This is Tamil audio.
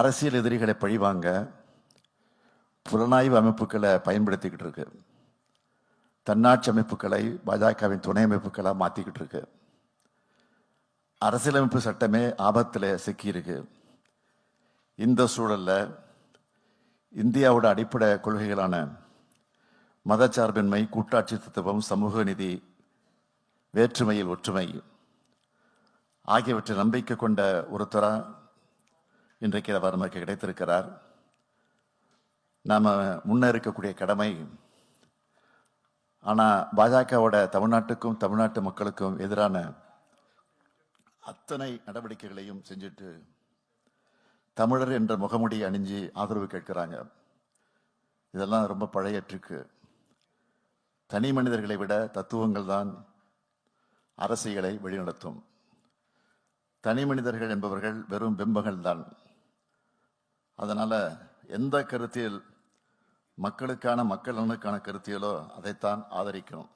அரசியல் எதிரிகளை பழிவாங்க புலனாய்வு அமைப்புகளை பயன்படுத்திக்கிட்டு இருக்கு. தன்னாட்சி அமைப்புகளை பாஜகவின் துணை அமைப்புகளாக மாற்றிக்கிட்டு இருக்கு. அரசியலமைப்பு சட்டமே ஆபத்தில் சிக்கியிருக்கு இந்த சூழலில் இந்தியாவோட அடிப்படை கொள்கைகளான மதச்சார்பின்மை கூட்டாட்சி தத்துவம் சமூக நிதி வேற்றுமையில் ஒற்றுமை ஆகியவற்றை நம்பிக்கை கொண்ட ஒருத்தராக இன்றைக்கு அவர் நமக்கு கிடைத்திருக்கிறார். நாம் முன்னே இருக்கக்கூடிய கடமை ஆனால் பாஜகவோட தமிழ்நாட்டுக்கும் தமிழ்நாட்டு மக்களுக்கும் எதிரான அத்தனை நடவடிக்கைகளையும் செஞ்சுட்டு தமிழர் என்ற முகமுடி அணிஞ்சு ஆதரவு கேட்கிறாங்க. இதெல்லாம் ரொம்ப பழைய ட்ரிக்கு. தனி மனிதர்களை விட தத்துவங்கள் தான் அரசியலை வழிநடத்தும். தனி மனிதர்கள் என்பவர்கள் வெறும் பிம்பங்கள் தான் அதனால் எந்த கருத்தியல் மக்களுக்கான மக்கள் நலனுக்கான கருத்தியலோ அதைத்தான் ஆதரிக்கணும்.